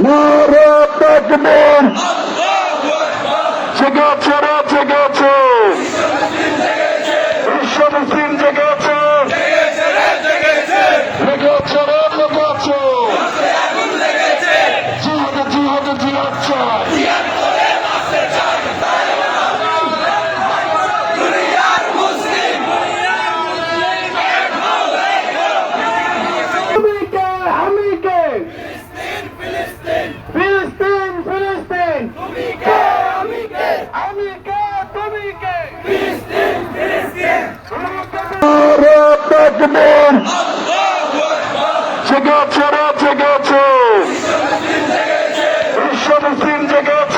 নারে তাকবীর জেগেছে রে জেগেছে বিশ্ব বলেন তুমি কে আমি কে আমি কে তুমি কে ফিলিস্তিন ফিলিস্তিন তাকবীর জেগেছে রে জেগেছে বিশ্ব মুসলিম জেগেছে